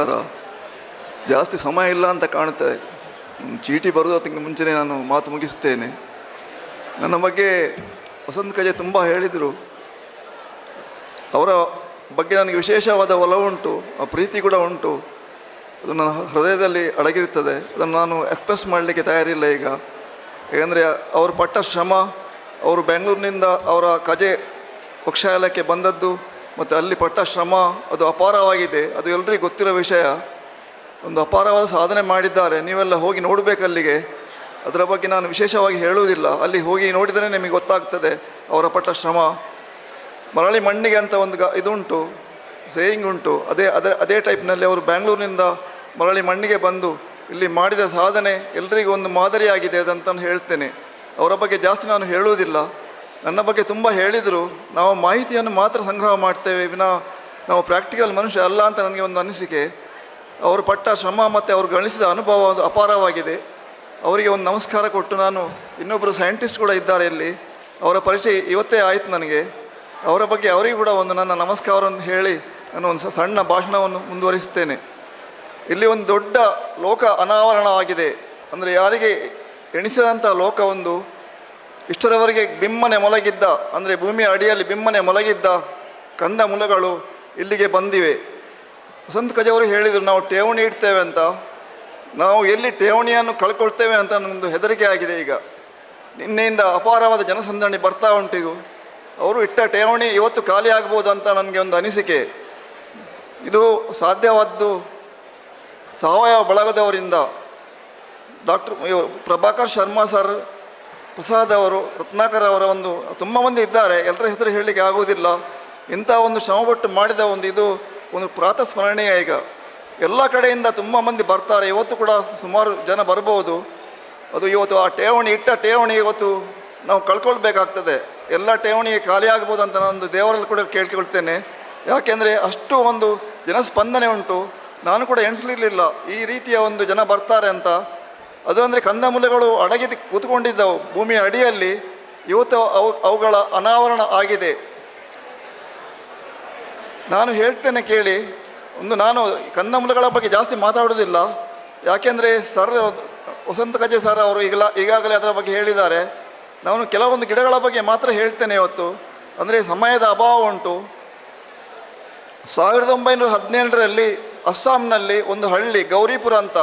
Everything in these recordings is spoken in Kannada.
ನಮಸ್ಕಾರ ಜಾಸ್ತಿ ಸಮಯ ಇಲ್ಲ ಅಂತ ಕಾಣುತ್ತೆ. ಚೀಟಿ ಬರೋದಕ್ಕಿಂತ ಮುಂಚೆನೇ ನಾನು ಮಾತು ಮುಗಿಸ್ತೇನೆ ನನ್ನ ಬಗ್ಗೆ ವಸಂತ ಕಜೆ ತುಂಬ ಹೇಳಿದರು. ಅವರ ಬಗ್ಗೆ ನನಗೆ ವಿಶೇಷವಾದ ಒಲವುಂಟು ಆ ಪ್ರೀತಿ ಕೂಡ ಉಂಟು. ಅದು ನನ್ನ ಹೃದಯದಲ್ಲಿ ಅಡಗಿರುತ್ತದೆ. ಅದನ್ನು ನಾನು ಎಕ್ಸ್ಪ್ರೆಸ್ ಮಾಡಲಿಕ್ಕೆ ತಯಾರಿಲ್ಲ ಈಗ. ಏಕೆಂದರೆ ಅವರು ಪಟ್ಟ ಶ್ರಮ, ಅವರು ಬೆಂಗಳೂರಿನಿಂದ ಅವರ ಕಜೆ ಪಕ್ಷಾಲಯಕ್ಕೆ ಬಂದದ್ದು ಮತ್ತು ಅಲ್ಲಿ ಪಟ್ಟ ಶ್ರಮ, ಅದು ಅಪಾರವಾಗಿದೆ. ಅದು ಎಲ್ಲರಿಗೂ ಗೊತ್ತಿರೋ ವಿಷಯ. ಒಂದು ಅಪಾರವಾದ ಸಾಧನೆ ಮಾಡಿದ್ದಾರೆ. ನೀವೆಲ್ಲ ಹೋಗಿ ನೋಡಬೇಕು ಅಲ್ಲಿಗೆ. ಅದರ ಬಗ್ಗೆ ನಾನು ವಿಶೇಷವಾಗಿ ಹೇಳುವುದಿಲ್ಲ. ಅಲ್ಲಿ ಹೋಗಿ ನೋಡಿದರೆ ನಿಮಗೆ ಗೊತ್ತಾಗ್ತದೆ ಅವರ ಪಟ್ಟ ಶ್ರಮ. ಮರಳಿ ಮಣ್ಣಿಗೆ ಅಂತ ಒಂದು ಗ, ಇದುಂಟು ಸೇಯಿಂಗ್ ಉಂಟು. ಅದೇ ಅದೇ ಅದೇ ಟೈಪ್ನಲ್ಲಿ ಅವರು ಬ್ಯಾಂಗ್ಳೂರಿನಿಂದ ಮರಳಿ ಮಣ್ಣಿಗೆ ಬಂದು ಇಲ್ಲಿ ಮಾಡಿದ ಸಾಧನೆ ಎಲ್ರಿಗೂ ಒಂದು ಮಾದರಿಯಾಗಿದೆ ಅದಂತ ಹೇಳ್ತೇನೆ. ಅವರ ಬಗ್ಗೆ ಜಾಸ್ತಿ ನಾನು ಹೇಳುವುದಿಲ್ಲ. ನನ್ನ ಬಗ್ಗೆ ತುಂಬ ಹೇಳಿದರು. ನಾವು ಮಾಹಿತಿಯನ್ನು ಮಾತ್ರ ಸಂಗ್ರಹ ಮಾಡ್ತೇವೆ, ವಿನಾ ನಾವು ಪ್ರಾಕ್ಟಿಕಲ್ ಮನುಷ್ಯ ಅಲ್ಲ ಅಂತ ನನಗೆ ಒಂದು ಅನಿಸಿಕೆ. ಅವರು ಪಟ್ಟ ಶ್ರಮ ಮತ್ತು ಅವರು ಗಳಿಸಿದ ಅನುಭವ ಒಂದು ಅಪಾರವಾಗಿದೆ. ಅವರಿಗೆ ಒಂದು ನಮಸ್ಕಾರ ಕೊಟ್ಟು ನಾನು ಇನ್ನೊಬ್ಬರು ಸೈಂಟಿಸ್ಟ್ ಕೂಡ ಇದ್ದಾರೆ ಇಲ್ಲಿ. ಅವರ ಪರಿಚಯ ಇವತ್ತೇ ಆಯಿತು ನನಗೆ. ಅವರ ಬಗ್ಗೆ ಅವರಿಗೂ ಕೂಡ ಒಂದು ನನ್ನ ನಮಸ್ಕಾರವನ್ನು ಹೇಳಿ ನಾನು ಒಂದು ಸಣ್ಣ ಭಾಷಣವನ್ನು ಮುಂದುವರಿಸುತ್ತೇನೆ. ಇಲ್ಲಿ ಒಂದು ದೊಡ್ಡ ಲೋಕ ಅನಾವರಣವಾಗಿದೆ ಅಂದರೆ ಯಾರಿಗೆ ಎಣಿಸಿದಂಥ ಲೋಕ ಒಂದು ಇಷ್ಟರವರೆಗೆ ಬಿಮ್ಮನೆ ಮೊಲಗಿದ್ದ, ಅಂದರೆ ಭೂಮಿಯ ಅಡಿಯಲ್ಲಿ ಬಿಮ್ಮನೆ ಮೊಲಗಿದ್ದ ಕಂದ ಮುಲಗಳು ಇಲ್ಲಿಗೆ ಬಂದಿವೆ. ವಸಂತ ಕಜವರು ಹೇಳಿದರು, ನಾವು ಠೇವಣಿ ಇಡ್ತೇವೆ ಅಂತ. ನಾವು ಎಲ್ಲಿ ಠೇವಣಿಯನ್ನು ಕಳ್ಕೊಳ್ತೇವೆ ಅಂತ ನನ್ನೊಂದು ಹೆದರಿಕೆ ಆಗಿದೆ ಈಗ. ನಿನ್ನೆಯಿಂದ ಅಪಾರವಾದ ಜನಸಂದಣಿ ಬರ್ತಾ ಉಂಟಿಗೂ ಅವರು ಇಟ್ಟ ಠೇವಣಿ ಇವತ್ತು ಖಾಲಿ ಆಗ್ಬೋದು ಅಂತ ನನಗೆ ಒಂದು ಅನಿಸಿಕೆ. ಇದು ಸಾಧ್ಯವಾದ್ದು ಸಾವಯವ ಬಳಗದವರಿಂದ. ಡಾಕ್ಟರ್ ಪ್ರಭಾಕರ್ ಶರ್ಮಾ ಸರ್ ಪ್ರಸಾದ್ ಅವರು, ರತ್ನಾಕರ್ ಅವರ ಒಂದು ತುಂಬ ಮಂದಿ ಇದ್ದಾರೆ, ಎಲ್ಲರ ಹೆಸರು ಹೇಳಲಿಕ್ಕೆ ಆಗುವುದಿಲ್ಲ. ಇಂಥ ಒಂದು ಶ್ರಮಪಟ್ಟು ಮಾಡಿದ ಒಂದು ಇದು ಒಂದು ಪ್ರಾತಃ ಸ್ಮರಣೀಯ ಈಗ. ಎಲ್ಲ ಕಡೆಯಿಂದ ತುಂಬ ಮಂದಿ ಬರ್ತಾರೆ, ಇವತ್ತು ಕೂಡ ಸುಮಾರು ಜನ ಬರ್ಬೋದು. ಅದು ಇವತ್ತು ಆ ಠೇವಣಿ, ಇಟ್ಟ ಠೇವಣಿ ಇವತ್ತು ನಾವು ಕಳ್ಕೊಳ್ಬೇಕಾಗ್ತದೆ. ಎಲ್ಲ ಠೇವಣಿ ಖಾಲಿ ಆಗ್ಬೋದು ಅಂತ ನಾನು ದೇವರಲ್ಲಿ ಕೂಡ ಕೇಳ್ಕೊಳ್ತೇನೆ. ಯಾಕೆಂದರೆ ಅಷ್ಟು ಒಂದು ಜನಸ್ಪಂದನೆ ಉಂಟು. ನಾನು ಕೂಡ ಎಣಿಸಲಿರಲಿಲ್ಲ. ಈ ರೀತಿಯ ಒಂದು ಜನ ಬರ್ತಾರೆ ಅಂತ. ಅದು ಅಂದರೆ ಕಂದಮೂಲಗಳು ಅಡಗಿ ಕೂತ್ಕೊಂಡಿದ್ದವು. ಭೂಮಿಯ ಅಡಿಯಲ್ಲಿ ಇವತ್ತು ಅವು, ಅವುಗಳ ಅನಾವರಣ ಆಗಿದೆ. ನಾನು ಹೇಳ್ತೇನೆ ಕೇಳಿ, ಒಂದು ನಾನು ಕಂದಮೂಲಗಳ ಬಗ್ಗೆ ಜಾಸ್ತಿ ಮಾತಾಡೋದಿಲ್ಲ ಯಾಕೆಂದರೆ ಸರ್, ವಸಂತ ಕಜೆ ಸರ್ ಅವರು ಈಗಲ, ಈಗಾಗಲೇ ಅದರ ಬಗ್ಗೆ ಹೇಳಿದ್ದಾರೆ. ನಾನು ಕೆಲವೊಂದು ಗಿಡಗಳ ಬಗ್ಗೆ ಮಾತ್ರ ಹೇಳ್ತೇನೆ ಇವತ್ತು. ಅಂದರೆ ಸಮಯದ ಅಭಾವ ಉಂಟು. ಸಾವಿರದ ಒಂಬೈನೂರ ಹದಿನೇಳರಲ್ಲಿ ಅಸ್ಸಾಂನಲ್ಲಿ ಒಂದು ಹಳ್ಳಿ, ಗೌರಿಪುರ ಅಂತ.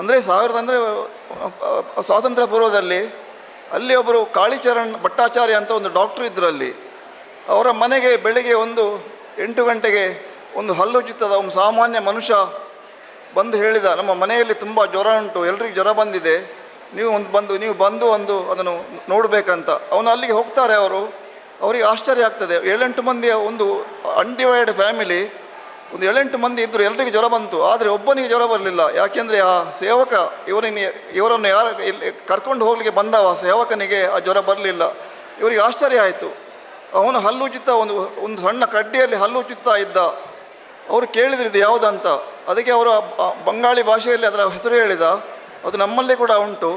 ಅಂದರೆ ಸಾವಿರದ ಅಂದರೆ ಸ್ವಾತಂತ್ರ್ಯ ಪೂರ್ವದಲ್ಲಿ ಅಲ್ಲಿ ಒಬ್ಬರು ಕಾಳಿಚರಣ್ ಭಟ್ಟಾಚಾರ್ಯ ಅಂತ ಒಂದು ಡಾಕ್ಟ್ರು ಅಲ್ಲಿ. ಅವರ ಮನೆಗೆ ಬೆಳಿಗ್ಗೆ ಒಂದು ಎಂಟು ಗಂಟೆಗೆ ಒಂದು ಹಲ್ಲುಚಿತ್ತದ ಒಂದು ಸಾಮಾನ್ಯ ಮನುಷ್ಯ ಬಂದು ಹೇಳಿದ, ನಮ್ಮ ಮನೆಯಲ್ಲಿ ತುಂಬ ಜ್ವರ ಉಂಟು, ಎಲ್ರಿಗೂ ಜ್ವರ ಬಂದಿದೆ, ನೀವು ಒಂದು ಬಂದು, ನೀವು ಬಂದು ಒಂದು ಅದನ್ನು ನೋಡಬೇಕಂತ. ಅವನು ಅಲ್ಲಿಗೆ ಹೋಗ್ತಾರೆ ಅವರು, ಅವರಿಗೆ ಆಶ್ಚರ್ಯ ಆಗ್ತದೆ. ಏಳೆಂಟು ಮಂದಿಯ ಒಂದು ಅನ್ಡಿವೈಡ್ ಫ್ಯಾಮಿಲಿ ಒಂದು ಏಳೆಂಟು ಮಂದಿ ಇದ್ದರು ಎಲ್ರಿಗೂ ಜ್ವರ ಬಂತು. ಆದರೆ ಒಬ್ಬನಿಗೆ ಜ್ವರ ಬರಲಿಲ್ಲ. ಯಾಕೆಂದರೆ ಆ ಸೇವಕ ಇವರಿನ ಇವರನ್ನು ಯಾರ ಇಲ್ಲಿ ಕರ್ಕೊಂಡು ಹೋಗಲಿಕ್ಕೆ ಬಂದವ ಸೇವಕನಿಗೆ ಆ ಜ್ವರ ಬರಲಿಲ್ಲ. ಇವರಿಗೆ ಆಶ್ಚರ್ಯ ಆಯಿತು. ಅವನು ಹಲ್ಲು ಚಿತ್ತ ಒಂದು ಒಂದು ಸಣ್ಣ ಕಡ್ಡಿಯಲ್ಲಿ ಹಲ್ಲು ಚಿತ್ತ ಇದ್ದ. ಅವರು ಕೇಳಿದ್ರು, ಇದು ಯಾವುದಂತ? ಅದಕ್ಕೆ ಅವರು ಬಂಗಾಳಿ ಭಾಷೆಯಲ್ಲಿ ಅದರ ಹೆಸರು ಹೇಳಿದ. ಅದು ನಮ್ಮಲ್ಲಿ ಕೂಡ ಉಂಟು.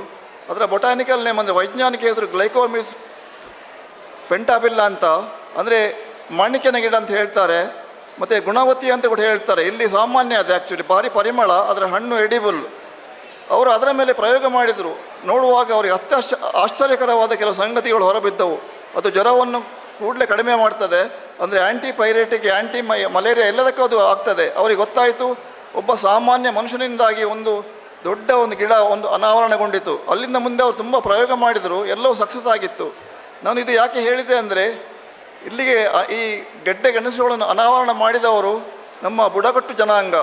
ಅದರ ಬೊಟಾನಿಕಲ್ ನೇಮ್ ಅಂದರೆ ವೈಜ್ಞಾನಿಕ ಹೆಸರು ಗ್ಲೈಕೋಮಿಸ್ ಪೆಂಟಾಬಿಲ್ಲ ಅಂತ. ಅಂದರೆ ಮಾಣಿಕ್ಯನ ಗಿಡ ಅಂತ ಹೇಳ್ತಾರೆ. ಮತ್ತು ಗುಣವತಿ ಅಂತ ಕೂಡ ಹೇಳ್ತಾರೆ. ಇಲ್ಲಿ ಸಾಮಾನ್ಯ ಅದು ಆ್ಯಕ್ಚುಲಿ ಭಾರಿ ಪರಿಮಳ, ಅದರ ಹಣ್ಣು ಎಡಿಬಲ್ ಅವರು ಅದರ ಮೇಲೆ ಪ್ರಯೋಗ ಮಾಡಿದರು. ನೋಡುವಾಗ ಅವರಿಗೆ ಅತ್ಯಾಶ್ಚ ಆಶ್ಚರ್ಯಕರವಾದ ಕೆಲವು ಸಂಗತಿಗಳು ಹೊರಬಿದ್ದವು. ಅದು ಜ್ವರವನ್ನು ಕೂಡಲೇ ಕಡಿಮೆ ಮಾಡ್ತದೆ. ಅಂದರೆ ಆ್ಯಂಟಿ ಪೈರೇಟಿಕ್ ಆ್ಯಂಟಿ ಮೈ ಮಲೇರಿಯಾ ಎಲ್ಲದಕ್ಕೂ ಅದು ಆಗ್ತದೆ. ಅವರಿಗೆ ಗೊತ್ತಾಯಿತು, ಒಬ್ಬ ಸಾಮಾನ್ಯ ಮನುಷ್ಯನಿಂದಾಗಿ ಒಂದು ದೊಡ್ಡ ಒಂದು ಗಿಡ, ಒಂದು ಅನಾವರಣಗೊಂಡಿತು. ಅಲ್ಲಿಂದ ಮುಂದೆ ಅವರು ತುಂಬ ಪ್ರಯೋಗ ಮಾಡಿದರು. ಎಲ್ಲವೂ ಸಕ್ಸಸ್ ಆಗಿತ್ತು. ನಾನು ಇದು ಯಾಕೆ ಹೇಳಿದೆ ಅಂದರೆ ಇಲ್ಲಿಗೆ ಈ ಗೆಡ್ಡೆ ಗೆಣಸುಗಳನ್ನು ಅನಾವರಣ ಮಾಡಿದವರು ನಮ್ಮ ಬುಡಕಟ್ಟು ಜನಾಂಗ.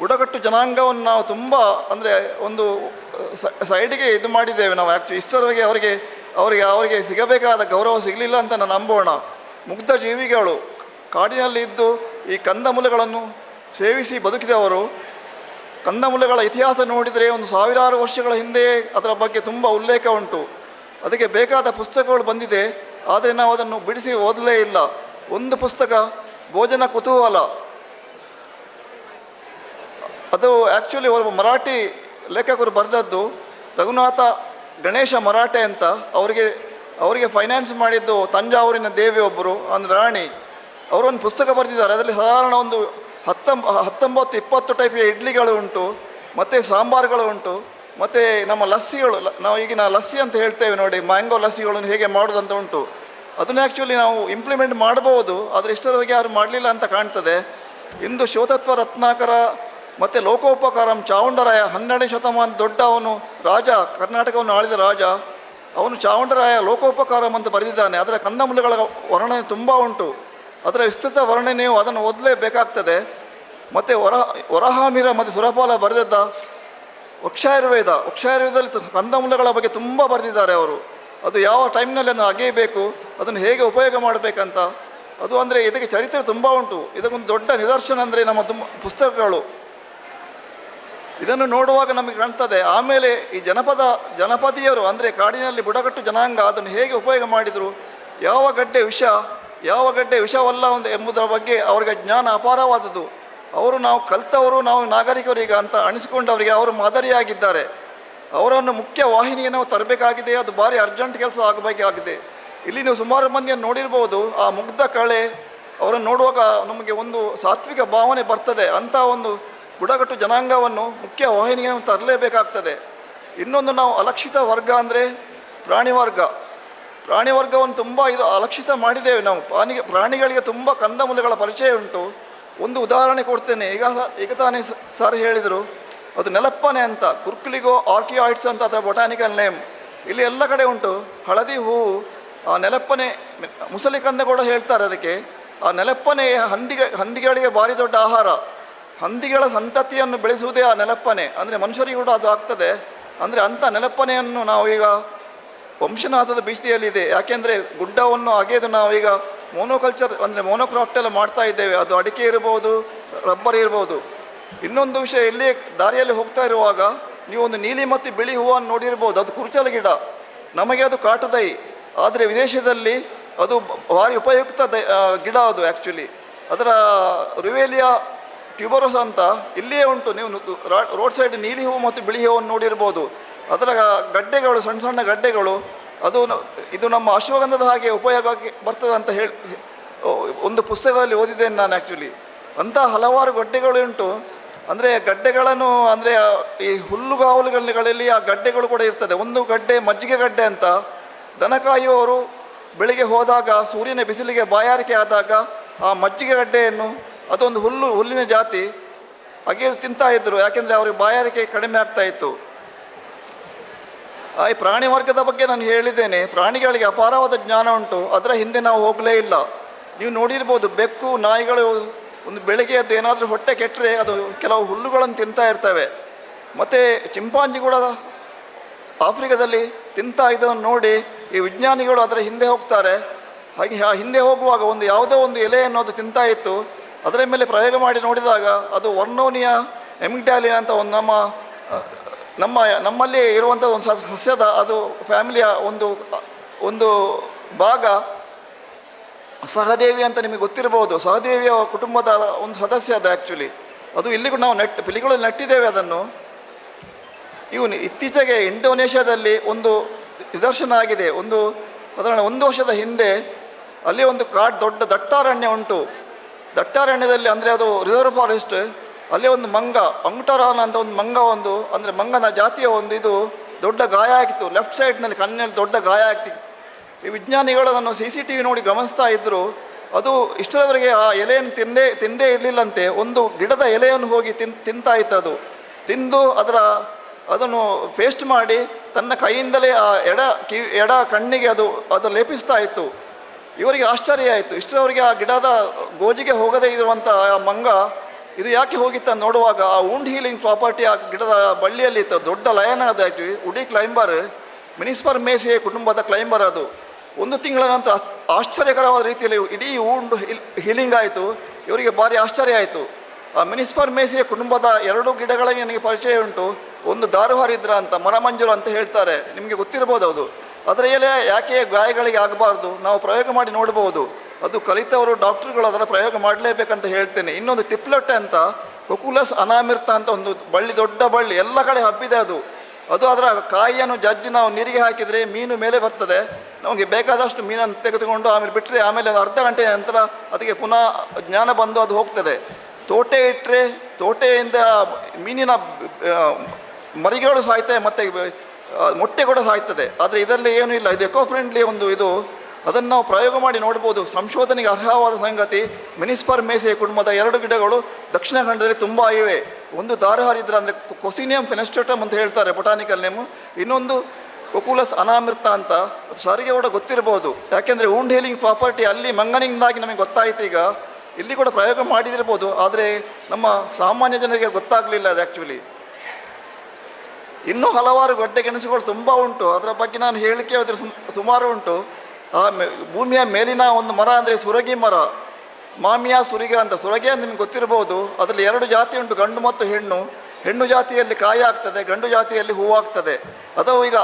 ಬುಡಕಟ್ಟು ಜನಾಂಗವನ್ನು ನಾವು ತುಂಬ ಅಂದರೆ ಒಂದು ಸೈಡಿಗೆ ಇದು ಮಾಡಿದ್ದೇವೆ ನಾವು ಆ್ಯಕ್ಚು ಇಷ್ಟರವರೆಗೆ ಅವರಿಗೆ ಅವರಿಗೆ ಅವರಿಗೆ ಸಿಗಬೇಕಾದ ಗೌರವ ಸಿಗಲಿಲ್ಲ ಅಂತ ನಾನು ನಂಬೋಣ. ಮುಗ್ಧ ಜೀವಿಗಳು ಕಾಡಿನಲ್ಲಿ ಇದ್ದು ಈ ಕಂದಮೂಲಗಳನ್ನು ಸೇವಿಸಿ ಬದುಕಿದವರು. ಕಂದಮೂಲಗಳ ಇತಿಹಾಸ ನೋಡಿದರೆ ಒಂದು ಸಾವಿರಾರು ವರ್ಷಗಳ ಹಿಂದೆ ಅದರ ಬಗ್ಗೆ ತುಂಬ ಉಲ್ಲೇಖ ಉಂಟು. ಅದಕ್ಕೆ ಬೇಕಾದ ಪುಸ್ತಕಗಳು ಬಂದಿದೆ. ಆದರೆ ನಾವು ಅದನ್ನು ಬಿಡಿಸಿ ಓದಲೇ ಇಲ್ಲ. ಒಂದು ಪುಸ್ತಕ ಭೋಜನ ಕುತೂಹಲ. ಅದು ಆ್ಯಕ್ಚುಲಿ ಒಬ್ಬ ಮರಾಠಿ ಲೇಖಕರು ಬರೆದದ್ದು ರಘುನಾಥ ಗಣೇಶ ಮರಾಠೆ ಅಂತ. ಅವರಿಗೆ ಅವರಿಗೆ ಫೈನಾನ್ಸ್ ಮಾಡಿದ್ದು ತಂಜಾವೂರಿನ ದೇವಿ ಒಬ್ಬರು ಅಂದರೆ ರಾಣಿ. ಅವರೊಂದು ಪುಸ್ತಕ ಬರೆದಿದ್ದಾರೆ. ಅದರಲ್ಲಿ ಸಾಧಾರಣ ಒಂದು ಹತ್ತೊಂಬ, ಹತ್ತೊಂಬತ್ತು ಇಪ್ಪತ್ತು ಟೈಪಿಯ ಇಡ್ಲಿಗಳು ಉಂಟು, ಮತ್ತು ಸಾಂಬಾರುಗಳು ಉಂಟು. ಮತ್ತು ನಮ್ಮ ಲಸ್ಸಿಗಳು ನಾವು ಈಗಿನ ಲಸ್ಸಿ ಅಂತ ಹೇಳ್ತೇವೆ ನೋಡಿ, ಮ್ಯಾಂಗೋ ಲಸ್ಸಿಗಳನ್ನು ಹೇಗೆ ಮಾಡೋದಂತ ಉಂಟು. ಅದನ್ನು ಆ್ಯಕ್ಚುಲಿ ನಾವು ಇಂಪ್ಲಿಮೆಂಟ್ ಮಾಡಬಹುದು, ಆದರೆ ಇಷ್ಟರವರೆಗೆ ಯಾರು ಮಾಡಲಿಲ್ಲ ಅಂತ ಕಾಣ್ತದೆ. ಇಂದು ಶೋತತ್ವ ರತ್ನಾಕರ ಮತ್ತು ಲೋಕೋಪಕಾರಂ ಚಾವುಂಡರಾಯ ಹನ್ನೆರಡನೇ ಶತಮಾನ ದೊಡ್ಡ ಅವನು ರಾಜ, ಕರ್ನಾಟಕವನ್ನು ಆಳಿದ ರಾಜ, ಅವನು ಚಾವುಂಡರಾಯ ಲೋಕೋಪಕಾರಂ ಅಂತ ಬರೆದಿದ್ದಾನೆ. ಅದರ ಕಂದಮೂಲಗಳ ವರ್ಣನೆ ತುಂಬ ಉಂಟು. ಅದರ ವಿಸ್ತೃತ ವರ್ಣನೆಯು ಅದನ್ನು ಓದಲೇಬೇಕಾಗ್ತದೆ. ಮತ್ತು ವರ ವರಹಾಮಿರ ಮತ್ತು ಸುರಪಾಲ ಬರೆದಿದ್ದ ವಕ್ಷಾಯುರ್ವೇದ ವೃಕ್ಷಾಯುರ್ವೇದದಲ್ಲಿ ಕಂದಮೂಲಗಳ ಬಗ್ಗೆ ತುಂಬ ಬರೆದಿದ್ದಾರೆ ಅವರು. ಅದು ಯಾವ ಟೈಮ್ನಲ್ಲಿ ಅದನ್ನು ಅಗೆಯಬೇಕು, ಅದನ್ನು ಹೇಗೆ ಉಪಯೋಗ ಮಾಡಬೇಕಂತ. ಅದು ಅಂದರೆ ಇದಕ್ಕೆ ಚರಿತ್ರೆ ತುಂಬ ಉಂಟು. ಇದಕ್ಕೊಂದು ದೊಡ್ಡ ನಿದರ್ಶನ ಅಂದರೆ ನಮ್ಮ ತುಂಬ, ಪುಸ್ತಕಗಳು. ಇದನ್ನು ನೋಡುವಾಗ ನಮಗೆ ಕಾಣ್ತದೆ. ಆಮೇಲೆ ಈ ಜನಪದ ಜನಪದೀಯರು ಅಂದರೆ ಕಾಡಿನಲ್ಲಿ ಬುಡಕಟ್ಟು ಜನಾಂಗ ಅದನ್ನು ಹೇಗೆ ಉಪಯೋಗ ಮಾಡಿದರು, ಯಾವ ಗಡ್ಡೆ ವಿಷ, ಯಾವ ಗಡ್ಡೆ ವಿಷವಲ್ಲ ಒಂದು ಎಂಬುದರ ಬಗ್ಗೆ ಅವರಿಗೆ ಜ್ಞಾನ ಅಪಾರವಾದದ್ದು. ಅವರು ನಾವು ಕಲ್ತವರು, ನಾವು ನಾಗರಿಕರೀಗ ಅಂತ ಅನಿಸಿಕೊಂಡವರಿಗೆ ಅವರು ಮಾದರಿಯಾಗಿದ್ದಾರೆ. ಅವರನ್ನು ಮುಖ್ಯ ವಾಹಿನಿಗೆ ನಾವು ತರಬೇಕಾಗಿದೆ, ಅದು ಭಾರಿ ಅರ್ಜೆಂಟ್ ಕೆಲಸ ಆಗಬೇಕಾಗಿದೆ. ಇಲ್ಲಿ ನೀವು ಸುಮಾರು ಮಂದಿಯನ್ನು ನೋಡಿರ್ಬೋದು, ಆ ಮುಗ್ಧ ಕಳೆ, ಅವರನ್ನು ನೋಡುವಾಗ ನಮಗೆ ಒಂದು ಸಾತ್ವಿಕ ಭಾವನೆ ಬರ್ತದೆ. ಅಂಥ ಒಂದು ಬುಡಕಟ್ಟು ಜನಾಂಗವನ್ನು ಮುಖ್ಯ ವಾಹಿನಿಗೆ ನಾವು ತರಲೇಬೇಕಾಗ್ತದೆ. ಇನ್ನೊಂದು ನಾವು ಅಲಕ್ಷಿತ ವರ್ಗ ಅಂದರೆ ಪ್ರಾಣಿ ವರ್ಗ. ಪ್ರಾಣಿ ವರ್ಗವನ್ನು ತುಂಬ ಇದು ಅಲಕ್ಷಿತ ಮಾಡಿದ್ದೇವೆ ನಾವು. ಪ್ರಾಣಿ ಪ್ರಾಣಿಗಳಿಗೆ ತುಂಬ ಕಂದಮೂಲಗಳ ಪರಿಚಯ ಉಂಟು. ಒಂದು ಉದಾಹರಣೆ ಕೊಡ್ತೇನೆ. ಈಗ ಈಗ ತಾನೇ ಸರ್ ಹೇಳಿದರು, ಅದು ನೆಲಪ್ಪನೆ ಅಂತ, ಕುರ್ಕುಲಿಗೋ ಆರ್ಕಿಯಾಯ್ಡ್ಸ್ ಅಂತ ಅದರ ಬೊಟಾನಿಕಲ್ ನೇಮ್. ಇಲ್ಲಿ ಎಲ್ಲ ಕಡೆ ಉಂಟು. ಹಳದಿ ಹೂವು ಆ ನೆಲಪ್ಪನೆ, ಮುಸಲಿ ಕಂದ ಕೂಡ ಹೇಳ್ತಾರೆ ಅದಕ್ಕೆ. ಆ ನೆಲಪ್ಪನೆ ಹಂದಿಗೆ, ಹಂದಿಗಳಿಗೆ ಭಾರಿ ದೊಡ್ಡ ಆಹಾರ. ಹಂದಿಗಳ ಸಂತತಿಯನ್ನು ಬೆಳೆಸುವುದೇ ಆ ನೆಲಪ್ಪನೆ. ಅಂದರೆ ಮನುಷ್ಯರಿಗೆ ಕೂಡ ಅದು ಆಗ್ತದೆ. ಅಂದರೆ ಅಂಥ ನೆಲಪ್ಪನೆಯನ್ನು ನಾವು ಈಗ ವಂಶನಾಥದ ಬೀಸ್ತಿಯಲ್ಲಿದೆ ಯಾಕೆಂದರೆ ಗುಡ್ಡವನ್ನು ಅಗೆದು ನಾವೀಗ ಮೋನೋಕಲ್ಚರ್ ಅಂದರೆ ಮೋನೋಕ್ರಾಫ್ಟ್ ಎಲ್ಲ ಮಾಡ್ತಾ ಇದ್ದೇವೆ. ಅದು ಅಡಿಕೆ ಇರ್ಬೋದು, ರಬ್ಬರ್ ಇರ್ಬೋದು. ಇನ್ನೊಂದು ವಿಷಯ, ಇಲ್ಲಿ ದಾರಿಯಲ್ಲಿ ಹೋಗ್ತಾ ಇರುವಾಗ ನೀವು ಒಂದು ನೀಲಿ ಮತ್ತು ಬಿಳಿ ಹೂವನ್ನು ನೋಡಿರ್ಬೋದು. ಅದು ಕುರುಚಲ ಗಿಡ. ನಮಗೆ ಅದು ಕಾಟದೈ ಆದರೆ ವಿದೇಶದಲ್ಲಿ ಅದು ಭಾರಿ ಉಪಯುಕ್ತ ಗಿಡ ಅದು ಆ್ಯಕ್ಚುಲಿ ಅದರ ರುವೇಲಿಯಾ ಟ್ಯೂಬರೋಸ್ ಅಂತ ಇಲ್ಲಿಯೇ ಉಂಟು. ನೀವು ರೋಡ್ ಸೈಡ್ ನೀಲಿ ಹೂವು ಮತ್ತು ಬಿಳಿ ಹೂವನ್ನು ನೋಡಿರ್ಬೋದು. ಅದರ ಗಡ್ಡೆಗಳು, ಸಣ್ಣ ಸಣ್ಣ ಗಡ್ಡೆಗಳು ಅದು ಇದು ನಮ್ಮ ಅಶ್ವಗಂಧದ ಹಾಗೆ ಉಪಯೋಗಕ್ಕೆ ಬರ್ತದೆ ಅಂತ ಹೇಳಿ ಒಂದು ಪುಸ್ತಕದಲ್ಲಿ ಓದಿದ್ದೇನೆ ನಾನು ಆ್ಯಕ್ಚುಲಿ ಅಂಥ ಹಲವಾರು ಗಡ್ಡೆಗಳು ಉಂಟು ಅಂದರೆ ಗಡ್ಡೆಗಳನ್ನು, ಅಂದರೆ ಈ ಹುಲ್ಲುಗಾವಲುಗಳಲ್ಲಿ ಆ ಗಡ್ಡೆಗಳು ಕೂಡ ಇರ್ತದೆ. ಒಂದು ಗಡ್ಡೆ ಮಜ್ಜಿಗೆ ಗಡ್ಡೆ ಅಂತ. ದನ ಕಾಯುವವರು ಬೆಳಿಗ್ಗೆ ಹೋದಾಗ, ಸೂರ್ಯನ ಬಿಸಿಲಿಗೆ ಬಾಯಾರಿಕೆ ಆದಾಗ ಆ ಮಜ್ಜಿಗೆ ಗಡ್ಡೆಯನ್ನು, ಅದೊಂದು ಹುಲ್ಲು, ಹುಲ್ಲಿನ ಜಾತಿ, ಅಗೆದು ತಿಂತಾ ಇದ್ದರು ಯಾಕೆಂದರೆ ಅವರಿಗೆ ಬಾಯಾರಿಕೆ ಕಡಿಮೆ ಆಗ್ತಾ ಇತ್ತು. ಈ ಪ್ರಾಣಿ ವರ್ಗದ ಬಗ್ಗೆ ನಾನು ಹೇಳಿದ್ದೇನೆ. ಪ್ರಾಣಿಗಳಿಗೆ ಅಪಾರವಾದ ಜ್ಞಾನ ಉಂಟು. ಅದರ ಹಿಂದೆ ನಾವು ಹೋಗಲೇ ಇಲ್ಲ. ನೀವು ನೋಡಿರ್ಬೋದು, ಬೆಕ್ಕು, ನಾಯಿಗಳು ಒಂದು ಬೆಳಗ್ಗೆ ಅದು ಏನಾದರೂ ಹೊಟ್ಟೆ ಕೆಟ್ಟರೆ ಅದು ಕೆಲವು ಹುಲ್ಲುಗಳನ್ನು ತಿಂತಾ ಇರ್ತವೆ. ಮತ್ತು ಚಿಂಪಾಂಜಿ ಕೂಡ ಆಫ್ರಿಕಾದಲ್ಲಿ ತಿಂತಾ ಇದನ್ನು ನೋಡಿ ಈ ವಿಜ್ಞಾನಿಗಳು ಅದರ ಹಿಂದೆ ಹೋಗ್ತಾರೆ. ಹಾಗೆ ಆ ಹಿಂದೆ ಹೋಗುವಾಗ ಒಂದು ಯಾವುದೋ ಒಂದು ಎಲೆ ಅದು ತಿಂತಾ ಇತ್ತು. ಅದರ ಮೇಲೆ ಪ್ರಯೋಗ ಮಾಡಿ ನೋಡಿದಾಗ ಅದು ವರ್ನೋನಿಯಾ ಎಮಿಗ್ಡಾಲಿಯಾ ಅಂತ ಒಂದು ನಮ್ಮ ನಮ್ಮ, ನಮ್ಮಲ್ಲಿ ಇರುವಂಥ ಒಂದು ಸಸ್- ಸಸ್ಯದ ಅದು ಫ್ಯಾಮಿಲಿಯ ಒಂದು ಒಂದು ಭಾಗ ಸಹದೇವಿ ಅಂತ ನಿಮಗೆ ಗೊತ್ತಿರಬಹುದು. ಸಹದೇವಿಯ ಕುಟುಂಬದ ಒಂದು ಸದಸ್ಯ ಅದು ಆ್ಯಕ್ಚುಲಿ ಅದು ಇಲ್ಲಿಗೂ ನಾವು ನೆಟ್, ಪಿಲಿಗಳಲ್ಲಿ ನೆಟ್ಟಿದ್ದೇವೆ ಅದನ್ನು. ಇವು ಇತ್ತೀಚೆಗೆ ಇಂಡೋನೇಷ್ಯಾದಲ್ಲಿ ಒಂದು ನಿದರ್ಶನ ಆಗಿದೆ. ಒಂದು, ಸಾಧಾರಣ ಒಂದು ವರ್ಷದ ಹಿಂದೆ ಅಲ್ಲಿ ಒಂದು ಕಾಡು, ದೊಡ್ಡ ದಟ್ಟಾರಣ್ಯ ಉಂಟು. ದಟ್ಟಾರಣ್ಯದಲ್ಲಿ ಅಂದರೆ ಅದು ರಿಸರ್ವ್ ಫಾರೆಸ್ಟ್ ಅಲ್ಲಿ ಒಂದು ಮಂಗ ಅಂಗುಟರಾನ್ ಅಂತ ಒಂದು ಮಂಗ ಒಂದು, ಅಂದರೆ ಮಂಗನ ಜಾತಿಯ ಒಂದು ಇದು ದೊಡ್ಡ ಗಾಯ ಆಗಿತ್ತು. ಲೆಫ್ಟ್ ಸೈಡ್ನಲ್ಲಿ ಕಣ್ಣಲ್ಲಿ ದೊಡ್ಡ ಗಾಯ ಆಗ್ತಿತ್ತು. ಈ ವಿಜ್ಞಾನಿಗಳು ಅದನ್ನು ಸಿ ಸಿ ಟಿ ವಿ ನೋಡಿ ಗಮನಿಸ್ತಾ ಇದ್ದರು ಅದು ಇಷ್ಟರವರೆಗೆ ಆ ಎಲೆಯನ್ನು ತಿಂದೇ ತಿಂದೇ ಇರಲಿಲ್ಲಂತೆ. ಒಂದು ಗಿಡದ ಎಲೆಯನ್ನು ಹೋಗಿ ತಿನ್, ತಿಂತಾ ಇತ್ತು ಅದು. ತಿಂದು ಅದರ ಅದನ್ನು ಪೇಸ್ಟ್ ಮಾಡಿ ತನ್ನ ಕೈಯಿಂದಲೇ ಆ ಎಡ ಕಿವಿ ಎಡ ಕಣ್ಣಿಗೆ ಅದು ಅದು ಲೇಪಿಸ್ತಾ ಇತ್ತು. ಇವರಿಗೆ ಆಶ್ಚರ್ಯ ಆಯಿತು. ಇಷ್ಟರವರೆಗೆ ಆ ಗಿಡದ ಗೋಜಿಗೆ ಹೋಗದೇ ಇರುವಂಥ ಆ ಮಂಗ ಇದು ಯಾಕೆ ಹೋಗಿತ್ತ ನೋಡುವಾಗ ಆ ವುಂಡ್ ಹೀಲಿಂಗ್ ಪ್ರಾಪರ್ಟಿ ಆ ಗಿಡದ ಬಳ್ಳಿಯಲ್ಲಿ ಇತ್ತು, ದೊಡ್ಡ ಲಯನ ಅದು ಆ್ಯಕ್ಚುಲಿ ಉಡಿ ಕ್ಲೈಂಬರ್ ಮಿನಿಸ್ಪರ್ ಮೇಸಿಯ ಕುಟುಂಬದ ಕ್ಲೈಂಬರ್ ಅದು. ಒಂದು ತಿಂಗಳ ನಂತರ ಆಶ್ಚರ್ಯಕರವಾದ ರೀತಿಯಲ್ಲಿ ಇಡೀ ವುಂಡ್ ಹೀಲಿಂಗ್ ಆಯಿತು, ಇವರಿಗೆ ಭಾರಿ ಆಶ್ಚರ್ಯ ಆಯಿತು. ಆ ಮಿನಿಸ್ಪರ್ ಮೇಸಿಯ ಕುಟುಂಬದ ಎರಡು ಗಿಡಗಳಿಗೆ ನನಗೆ ಪರಿಚಯ ಉಂಟು, ಒಂದು ದಾರುಹರಿದ್ರ ಅಂತ, ಮರಮಂಜುರು ಅಂತ ಹೇಳ್ತಾರೆ, ನಿಮಗೆ ಗೊತ್ತಿರಬಹುದು ಅದು. ಅದರ ಎಲೆ ಯಾಕೆ ಗಾಯಗಳಿಗೆ ಆಗಬಾರ್ದು, ನಾವು ಪ್ರಯೋಗ ಮಾಡಿ ನೋಡಬಹುದು ಅದು ಕಲಿತವರು ಡಾಕ್ಟರ್ಗಳು ಅದರ ಪ್ರಯೋಗ ಮಾಡಲೇಬೇಕಂತ ಹೇಳ್ತೇನೆ. ಇನ್ನೊಂದು ತಿಪ್ಲಟ್ಟೆ ಅಂತ, ಕೊಕುಲಸ್ ಅನಾಮಿರ್ತ ಅಂತ ಒಂದು ಬಳ್ಳಿ, ದೊಡ್ಡ ಬಳ್ಳಿ, ಎಲ್ಲ ಕಡೆ ಹಬ್ಬಿದೆ ಅದು. ಅದು ಅದರ ಕಾಯಿಯನ್ನು ಜಜ್ಜಿ ನಾವು ನೀರಿಗೆ ಹಾಕಿದರೆ ಮೀನು ಮೇಲೆ ಬರ್ತದೆ. ನಮಗೆ ಬೇಕಾದಷ್ಟು ಮೀನನ್ನು ತೆಗೆದುಕೊಂಡು ಆಮೇಲೆ ಬಿಟ್ಟರೆ ಆಮೇಲೆ ಒಂದು ಅರ್ಧ ಗಂಟೆ ನಂತರ ಅದಕ್ಕೆ ಪುನಃ ಜ್ಞಾನ ಬಂದು ಅದು ಹೋಗ್ತದೆ. ತೋಟೆ ಇಟ್ಟರೆ ತೋಟೆಯಿಂದ ಮೀನಿನ ಮರಿಗಳು ಸಾಯ್ತವೆ ಮತ್ತು ಮೊಟ್ಟೆ ಕೂಡ ಸಾಯ್ತದೆ. ಆದರೆ ಇದರಲ್ಲಿ ಏನೂ ಇಲ್ಲ. ಇದು ಎಕೋ ಫ್ರೆಂಡ್ಲಿ ಒಂದು ಇದು. ಅದನ್ನು ನಾವು ಪ್ರಯೋಗ ಮಾಡಿ ನೋಡ್ಬೋದು. ಸಂಶೋಧನೆಗೆ ಅರ್ಹವಾದ ಸಂಗತಿ ಮಿನಿಸ್ಪರ್ ಮೇಸೆ ಕುಟುಂಬದ ಎರಡು ಗಿಡಗಳು ದಕ್ಷಿಣ ಖಂಡದಲ್ಲಿ ತುಂಬ ಇವೆ. ಒಂದು ದಾರಹಾರಿದ್ರ ಅಂದರೆ ಕೊಸಿನಿಯಂ ಫೆನೆಸ್ಟೋಟಮ್ ಅಂತ ಹೇಳ್ತಾರೆ ಬೊಟಾನಿಕಲ್ ನೇಮು. ಇನ್ನೊಂದು ಕೊಕುಲಸ್ ಅನಾಮೃತ ಅಂತ. ಸರಿಗೆ ಕೂಡ ಗೊತ್ತಿರಬಹುದು ಯಾಕೆಂದರೆ ಊಂಡ್ ಹೇಲಿಂಗ್ ಪ್ರಾಪರ್ಟಿ ಅಲ್ಲಿ ಮಂಗನಿಂದಾಗಿ ನಮಗೆ ಗೊತ್ತಾಯಿತು ಈಗ. ಇಲ್ಲಿ ಕೂಡ ಪ್ರಯೋಗ ಮಾಡಿದಿರ್ಬೋದು. ಆದರೆ ನಮ್ಮ ಸಾಮಾನ್ಯ ಜನರಿಗೆ ಗೊತ್ತಾಗಲಿಲ್ಲ ಅದು ಆ್ಯಕ್ಚುಲಿ ಇನ್ನೂ ಹಲವಾರು ಗೊಡ್ಡೆ ಗೆಣಸುಗಳು ತುಂಬ ಉಂಟು. ಅದರ ಬಗ್ಗೆ ನಾನು ಹೇಳಿಕೆ ಹೇಳಿದ್ರೆ ಸುಮ್, ಸುಮಾರು ಉಂಟು. ಆ ಭೂಮಿಯ ಮೇಲಿನ ಒಂದು ಮರ ಅಂದರೆ ಸುರಗಿ ಮರ. ಮಾಮಿಯ ಸುರಿಗೆ ಅಂತ, ಸುರಗಿ ಅಂತ ನಿಮ್ಗೆ ಗೊತ್ತಿರಬಹುದು. ಅದರಲ್ಲಿ ಎರಡು ಜಾತಿ ಉಂಟು, ಗಂಡು ಮತ್ತು ಹೆಣ್ಣು. ಹೆಣ್ಣು ಜಾತಿಯಲ್ಲಿ ಕಾಯಿ ಆಗ್ತದೆ, ಗಂಡು ಜಾತಿಯಲ್ಲಿ ಹೂವಾಗ್ತದೆ ಅದು ಈಗ